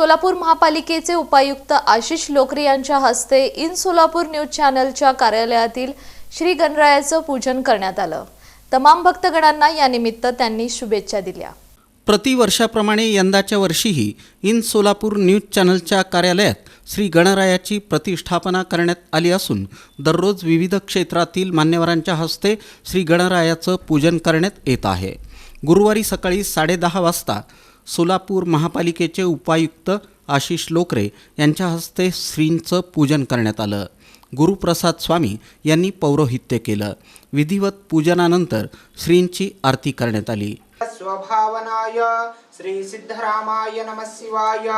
सोलापूर महापालिकेचे उपायुक्त आशिष लोकरे यांच्या हस्ते इन सोलापूर न्यूज चॅनलच्या कार्यालयातील श्री गणरायाचं पूजन करण्यात आलं. तमाम भक्तगणांना यानिमित्त त्यांनी शुभेच्छा दिल्या. प्रतिवर्षाप्रमाणे यंदाच्या वर्षीही इन सोलापूर न्यूज चॅनलच्या कार्यालयात श्री गणरायाची प्रतिष्ठापना करण्यात आली असून दररोज विविध क्षेत्रातील मान्यवरांच्या हस्ते श्री गणरायाचं पूजन करण्यात येत आहे. गुरुवारी सकाळी साडेदहा वाजता सोलापूर महापालिकेचे उपायुक्त आशिष लोकरे यांच्या हस्ते श्रींचं पूजन करण्यात आलं. गुरुप्रसाद स्वामी यांनी पौरोहित्य केलं. विधिवत पूजनानंतर श्रींची आरती करण्यात आली. स्वभावनाय श्री सिद्धरामाय नमः शिवाय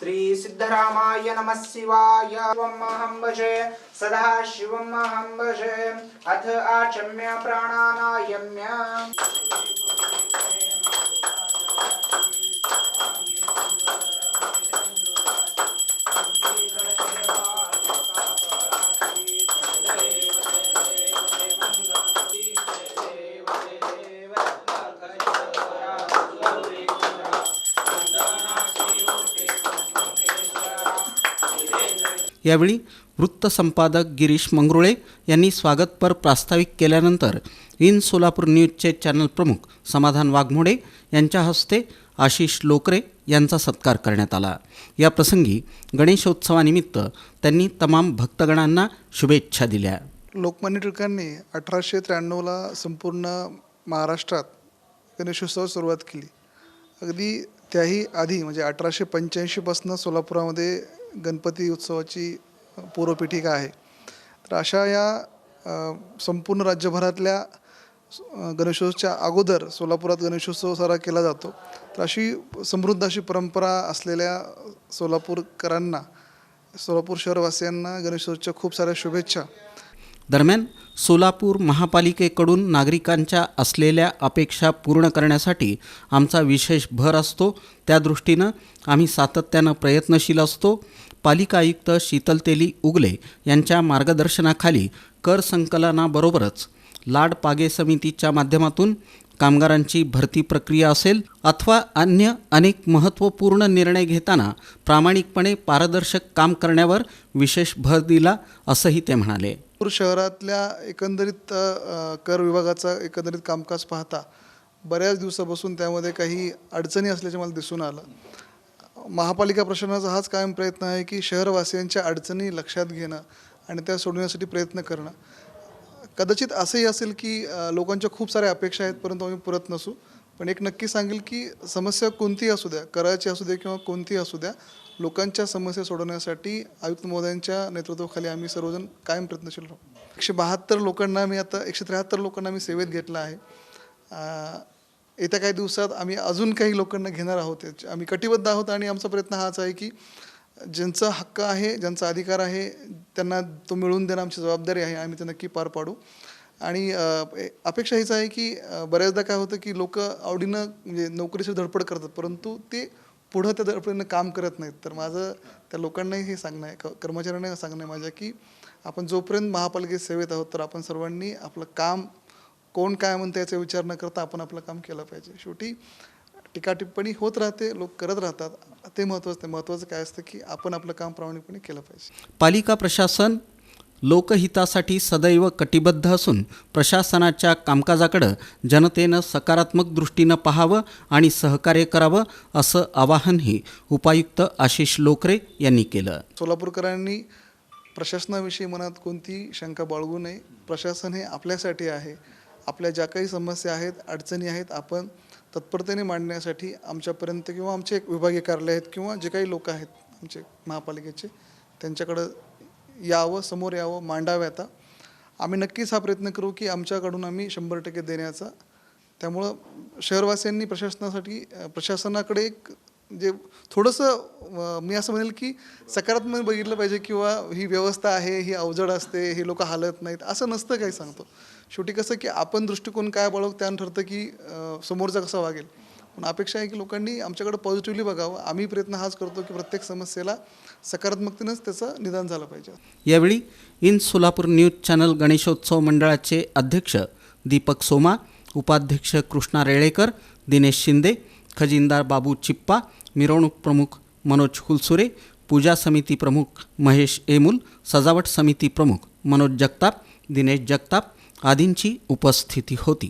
श्री सिद्धरामाय नमः शिवाय. शिवमहं भजे सदा शिवमहं भजे अथ आचम्य प्राणानायम्य। Thank you. यावेळी वृत्तसंपादक गिरीश मंगरुळे यांनी स्वागतपर प्रास्ताविक केल्यानंतर इन सोलापूर न्यूजचे चॅनल प्रमुख समाधान वाघमोडे यांच्या हस्ते आशिष लोकरे यांचा सत्कार करण्यात आला. या प्रसंगी गणेशोत्सवानिमित्त त्यांनी तमाम भक्तगणांना शुभेच्छा दिल्या. लोकमान्य टिळकांनी अठराशे त्र्याण्णवला संपूर्ण महाराष्ट्रात गणेशोत्सव सुरुवात केली. अगदी त्याही आधी म्हणजे अठराशे पंच्याऐंशीपासून सोलापुरामध्ये गणपती उत्सवाची पूर्वपीठिका आहे. तर अशा या संपूर्ण राज्यभरातल्या गणेशोत्सवच्या अगोदर सोलापुरात गणेशोत्सव सारा केला जातो. तर अशी समृद्ध अशी परंपरा असलेल्या सोलापूरकरांना सोलापूर शहरवासियांना गणेशोत्सवच्या खूप साऱ्या शुभेच्छा. दरम्यान सोलापूर महापालिकेकडून नागरिकांच्या असलेल्या अपेक्षा पूर्ण करण्यासाठी आमचा विशेष भर असतो. त्या दृष्टीनं आम्ही सातत्यानं प्रयत्नशील असतो. पालिका आयुक्त शीतल तेली उगले यांच्या मार्गदर्शनाखाली कर संकलनाबरोबरच लाड पागे समितीच्या माध्यमातून कामगारांची भरती प्रक्रिया असेल अथवा अन्य अनेक महत्त्वपूर्ण निर्णय घेताना प्रामाणिकपणे पारदर्शक काम करण्यावर विशेष भर दिला असंही ते म्हणाले. नागपूर शहरातल्या एकंदरीत कर विभागाचा एकंदरीत कामकाज पाहता बऱ्याच दिवसापासून त्यामध्ये काही अडचणी असल्याचे मला दिसून आलं. महापालिका प्रशासनाचा हाच कायम प्रयत्न आहे की शहरवासियांच्या अडचणी लक्षात घेणं आणि त्या सोडवण्यासाठी प्रयत्न करणं. कदाचित असंही असेल की लोकांच्या खूप साऱ्या अपेक्षा आहेत परंतु आम्ही पुरत नसू. पण एक नक्की सांगेल की समस्या कोणतीही असू द्या करायची असू द्या किंवा कोणतीही असू द्या लोकांच्या समस्या सोडवण्यासाठी आयुक्त महोदयांच्या नेतृत्वाखाली आम्ही सर्वजण कायम प्रयत्नशील राहू. एकशे बहात्तर लोकांना मी आता एकशे त्र्याहत्तर लोकांना मी सेवेत घेतला आहे. येत्या काही दिवसात आम्ही अजून काही लोकांना घेणार आहोत आम्ही कटिबद्ध आहोत आणि आमचा प्रयत्न हाच आहे की ज्यांचा हक्क आहे ज्यांचा अधिकार आहे त्यांना तो मिळवून देणं आमची जबाबदारी आहे आम्ही ते नक्की पार पाडू. आणि अपेक्षा हीच आहे की बऱ्याचदा काय होतं की लोक आवडीनं म्हणजे नोकरीची धडपड करतात परंतु ते पुढं त्या धडपडीनं काम करत नाहीत. तर माझं त्या लोकांनाही हे सांगणं आहे क- कर्मचाऱ्यांना सांगणं आहे माझ्या की आपण जोपर्यंत महापालिकेत सेवेत आहोत तर आपण सर्वांनी आपलं काम कोण काय म्हणतं याचा विचार न करता आपण आपलं काम केलं पाहिजे. शेवटी टीका टिप्पणी होत राहते लोक करत राहतात. ते महत्त्वाचं ते महत्त्वाचं काय असतं की आपण आपलं काम प्रामाणिकपणे केलं पाहिजे. पालिका प्रशासन लोकहितासाठी सदैव कटिबद्ध असून प्रशासनाच्या कामकाजाकडं जनतेनं सकारात्मक दृष्टीनं पाहावं आणि सहकार्य करावं असं आवाहनही उपायुक्त आशिष लोकरे यांनी केलं. सोलापूरकरांनी प्रशासनाविषयी मनात कोणतीही शंका बाळगू नये. प्रशासन हे आपल्यासाठी आहे. आपल्या ज्या काही समस्या आहेत अडचणी आहेत आपण तत्परतेने मांडण्यासाठी आमच्यापर्यंत किंवा आमचे एक विभागीय कार्यालय आहेत किंवा जे काही लोक आहेत आमचे महापालिकेचे त्यांच्याकडं यावं समोर यावं मांडावं आता. आम्ही नक्कीच हा प्रयत्न करू की आमच्याकडून आम्ही शंभर टक्के देण्याचा. त्यामुळं शहरवासियांनी प्रशासनासाठी प्रशासनाकडे एक म्हणजे थोडंसं मी असं म्हणेल की सकारात्मक बघितलं पाहिजे किंवा ही व्यवस्था आहे ही अवजड असते हे लोक हालत नाहीत असं नसतं काही सांगतो. शेवटी कसं की आपण दृष्टिकोन काय बळव त्यानं ठरतं की समोरचा कसा वागेल. पण अपेक्षा आहे की लोकांनी आमच्याकडे पॉझिटिव्हली बघावं. आम्ही प्रयत्न हाच करतो की प्रत्येक समस्येला सकारात्मकतेनंच त्याचं निदान झालं पाहिजे. यावेळी in Solapur news channel Ganeshotsav मंडळाचे अध्यक्ष दीपक सोमा उपाध्यक्ष कृष्णा रेळेकर दिनेश शिंदे खजिनदार बाबू चिप्पा मिरवणूक प्रमुख मनोज हुलसुरे पूजा समिती प्रमुख महेश एमुल सजावट समिती प्रमुख मनोज जगताप दिनेश जगताप आदींची उपस्थिती होती.